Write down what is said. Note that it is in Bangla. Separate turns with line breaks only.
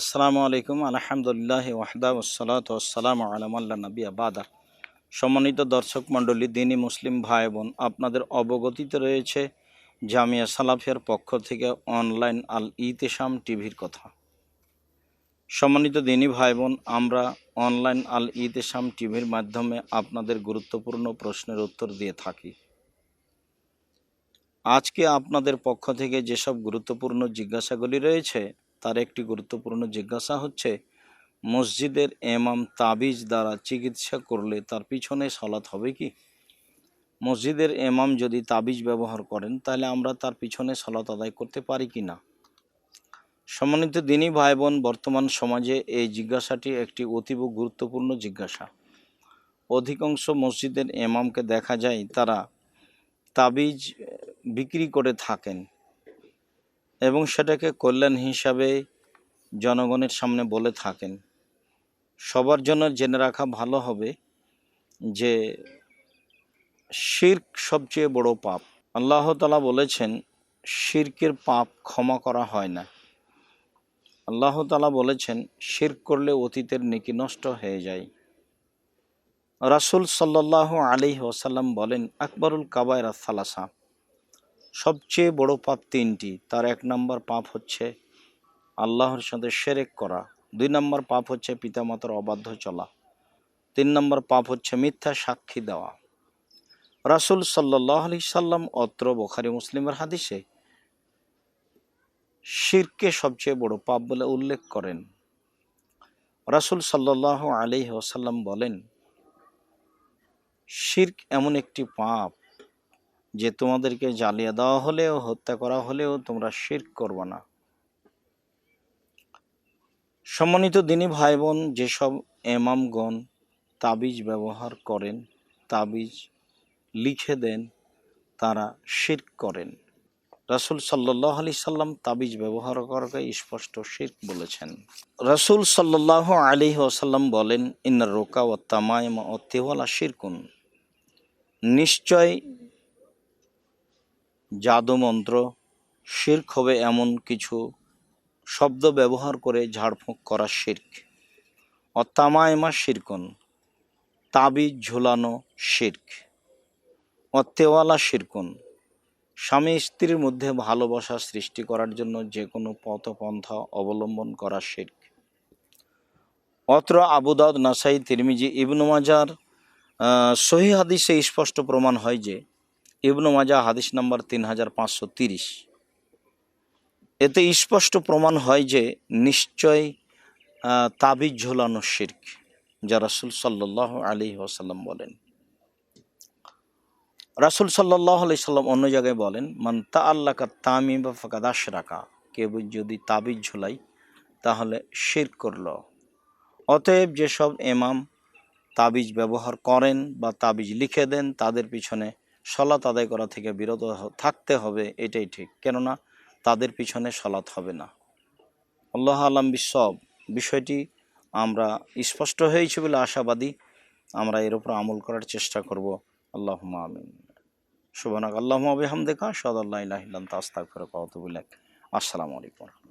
আসসালামু আলাইকুম। আলহামদুলিল্লাহ ওয়াহদা ওসালাত ওসালাম আলামাল্লা নবী আবাদার সম্মানিত দর্শক মণ্ডলী, দিনী মুসলিম ভাই বোন আপনাদের অবগতিতে রয়েছে জামিয়া সালাফিয়ার পক্ষ থেকে অনলাইন আল ইতেশাম টিভির কথা। সম্মানিত দিনী ভাই বোন আমরা অনলাইন আল ইতেশাম টিভির মাধ্যমে আপনাদের গুরুত্বপূর্ণ প্রশ্নের উত্তর দিয়ে থাকি। আজকে আপনাদের পক্ষ থেকে যেসব গুরুত্বপূর্ণ জিজ্ঞাসাগুলি রয়েছে তার একটি গুরুত্বপূর্ণ জিজ্ঞাসা হচ্ছে, মসজিদের এমাম তাবিজ দ্বারা চিকিৎসা করলে তার পিছনে সলাৎ হবে কি? মসজিদের এমাম যদি তাবিজ ব্যবহার করেন, তাহলে আমরা তার পিছনে সলাৎ আদায় করতে পারি কি না? সম্মানিত দিনী ভাই বোন বর্তমান সমাজে এই জিজ্ঞাসাটি একটি অতীব গুরুত্বপূর্ণ জিজ্ঞাসা। অধিকাংশ মসজিদের এমামকে দেখা যায় তারা তাবিজ বিক্রি করে থাকেন। এবং সেটাকে কল্যাণ হিসাবে জনগণের সামনে বলে থাকেন। সবার জন্য জেনে রাখা ভালো হবে যে শির্ক সবচেয়ে বড় পাপ। আল্লাহ তালা বলেছেন, শির্কের পাপ ক্ষমা করা হয় না। আল্লাহ তালা বলেছেন, শির্ক করলে অতীতের নেকি নষ্ট হয়ে যায়। রাসুল সাল্লাহ আলী ওসাল্লাম বলেন, আকবরুল কাবায়রা সালাসা। সবচেয়ে বড় পাপ তিনটি। তার এক নম্বর পাপ হচ্ছে আল্লাহর সাথে সেরেক করা। দুই নম্বর পাপ হচ্ছে পিতামাতার অবাধ্য চলা। তিন নম্বর পাপ হচ্ছে মিথ্যা সাক্ষী দেওয়া। রাসুল সাল্লাহ আলি সাল্লাম অত্র বোখারি মুসলিমের হাদিসে শিরকে সবচেয়ে বড় পাপ বলে উল্লেখ করেন। রাসুল সাল্লাহ আলি ওসাল্লাম বলেন, শির্ক এমন একটি পাপ যে তোমাদেরকে জ্বালিয়ে দেওয়া হলেও, হত্যা করা হলেও তোমরা শির্ক করবে না। সম্মানিত দিনী ভাই বোন যেসব এমামগণ তাবিজ ব্যবহার করেন, তাবিজ লিখে দেন, তারা শির্ক করেন। রাসুল সাল্লাহ আলি সাল্লাম তাবিজ ব্যবহার করাকে স্পষ্ট শির্ক বলেছেন। রাসুল সাল্লাহ আলি ওসাল্লাম বলেন, ইন্নার রোকা ও তামায়মা ও তেওয়ালা শিরকুন। নিশ্চয় জাদুমন্ত্র, শির্ক হবে এমন কিছু শব্দ ব্যবহার করে ঝাড়ফুঁক করা শির্ক। অতামায়মা শিরকন তাবিজ ঝুলানো শির্ক। অত্তেওয়ালা শিরকুন, স্বামী স্ত্রীর মধ্যে ভালোবাসা সৃষ্টি করার জন্য যে কোনো পথপন্থা অবলম্বন করা শির্ক। অত্র আবুদাউদ নাসাই তিরমিজি ইবনু মাজার সহি হাদিসে স্পষ্ট প্রমাণ হয় যে ইবনু মাজা হাদিস নাম্বার তিন হাজার পাঁচশো তিরিশ। এতে স্পষ্ট প্রমাণ হয় যে নিশ্চয় তাবিজ ঝোলানো শির্ক, যা রাসুল সাল্লাহ আলী ওসাল্লাম বলেন। রাসুল সাল্লাহ আলি সাল্লাম অন্য জায়গায় বলেন, মান তা আল্লাহ তামি বা ফাঁকাদাস রাখা কেউ যদি তাবিজ ঝোলাই, তাহলে শির করল। অতএব যেসব এমাম তাবিজ ব্যবহার করেন বা তাবিজ লিখে দেন, তাদের পিছনে সলাৎ আদায় করা থেকে বিরত থাকতে হবে, এটাই ঠিক। কেননা তাদের পিছনে সলাৎ হবে না। আল্লাহ আলম বিসব বিষয়টি আমরা স্পষ্ট হয়েছে বলে আশাবাদী। আমরা এর উপর আমল করার চেষ্টা করব। আল্লাহ আমিন। সুবানাক আল্লাহ আবিহাম দেখা সদ আল্লাহ ইহিল্লাম তাস্তাক ফেরক আসসালামু আলাইকুম